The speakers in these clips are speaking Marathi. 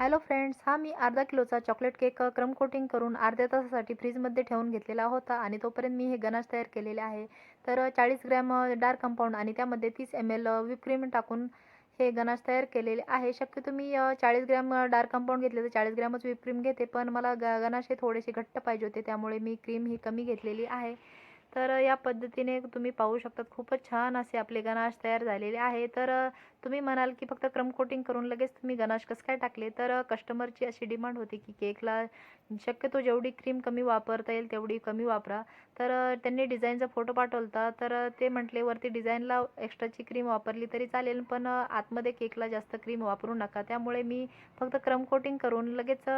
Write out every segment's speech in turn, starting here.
हॅलो फ्रेंड्स हा मी अर्धा किलोचा चॉकलेट केक क्रम कोटिंग करून अर्ध्या तासासाठी फ्रीजमध्ये ठेवून घेतलेला होता आणि तोपर्यंत मी हे गनाश तयार केलेले आहे. तर चाळीस ग्रॅम डार्क कंपाऊंड आणि त्यामध्ये तीस एम एल क्रीम टाकून हे गनाश तयार केलेले आहे. शक्यतो मी चाळीस ग्रॅम डार्क कंपाऊंड घेतले तर चाळीस ग्रॅमच क्रीम घेते पण मला ग गनाश हे थोडेसे घट्ट पाहिजे होते त्यामुळे मी क्रीम ही कमी घेतलेली आहे. तर या पद्धतीने तुम्ही पाहू शकतात खूपच छान असे आपले गणाश तयार झालेले आहे. तर तुम्ही म्हणाल की फक्त क्रम कोटिंग करून लगेच तुम्ही गनाश कसं काय टाकले? तर कस्टमरची अशी डिमांड होती की केकला शक्यतो जेवढी क्रीम कमी वापरता येईल तेवढी कमी वापरा. तर त्यांनी डिझाईनचा फोटो पाठवला तर ते म्हटले वरती डिझाईनला एक्स्ट्राची क्रीम वापरली तरी चालेल पण आतमध्ये केकला जास्त क्रीम वापरू नका. त्यामुळे मी फक्त क्रम कोटिंग करून लगेच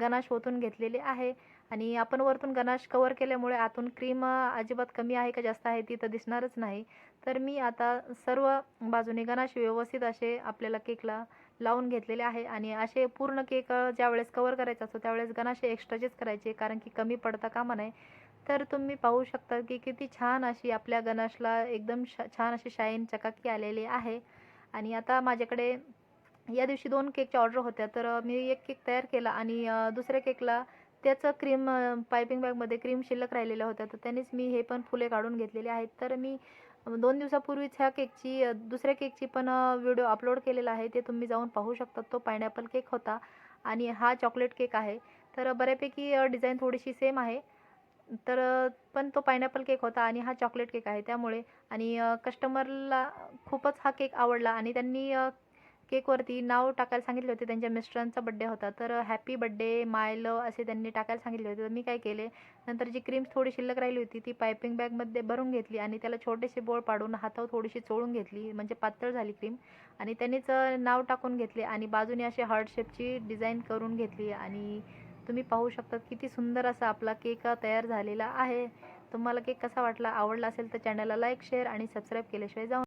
गणाश ओतून घेतलेले आहे. आणि आपण वरतून गनाश कवर केल्यामुळे आतून क्रीम अजिबात कमी आहे का जास्त आहे ती तर दिसणारच नाही. तर मी आता सर्व बाजूने गनाश व्यवस्थित असे आपल्याला केकला लावून घेतलेले आहे आणि असे पूर्ण केक ज्यावेळेस कवर करायचा असतो त्यावेळेस गनाशे एक्स्ट्राचेच करायचे कारण की कमी पडता कामा नये. तर तुम्ही पाहू शकता की किती छान अशी आपल्या गनाशला एकदम श छान अशी शाईन चकाकी आलेली आहे. आणि आता माझ्याकडे या दिवशी दोन केकच्या ऑर्डर होत्या. तर मी एक केक तयार केला आणि दुसऱ्या केकला त्याचं क्रीम पायपिंग बॅगमध्ये क्रीम शिल्लक राहिलेल्या होत्या तर त्यांनीच मी हे पण फुले काढून घेतलेले आहेत. तर मी दोन दिवसापूर्वीच ह्या केकची दुसऱ्या केकची पण व्हिडिओ अपलोड केलेला आहे. ते तुम्ही जाऊन पाहू शकता. तो पायनॅपल केक होता आणि हा चॉकलेट केक आहे. तर बऱ्यापैकी डिझाईन थोडीशी सेम आहे. तर पण तो पायनॅपल केक होता आणि हा चॉकलेट केक आहे. त्यामुळे आणि कस्टमरला खूपच हा केक आवडला आणि त्यांनी केकवरती नाव टाकायला सांगितले होते. त्यांच्या मिस्टरांचा बड्डे होता. तर हॅपी बड्डे माय लव असे त्यांनी टाकायला सांगितले होते. तर मी काय केले नंतर जी क्रीम थोडी शिल्लक राहिली होती ती पायपिंग बॅगमध्ये भरून घेतली आणि त्याला छोटेसे बोळ पाडून हातावर थोडीशी चोळून घेतली म्हणजे पातळ झाली क्रीम आणि त्यांनीच नाव टाकून घेतले आणि बाजूने असे हार्ट शेपची डिझाईन करून घेतली. आणि तुम्ही पाहू शकता किती सुंदर असा आपला केक तयार झालेला आहे. तुम्हाला केक कसा वाटला आवडला असेल तर चॅनलला लाईक शेअर आणि सबस्क्राईब केल्याशिवाय जाऊ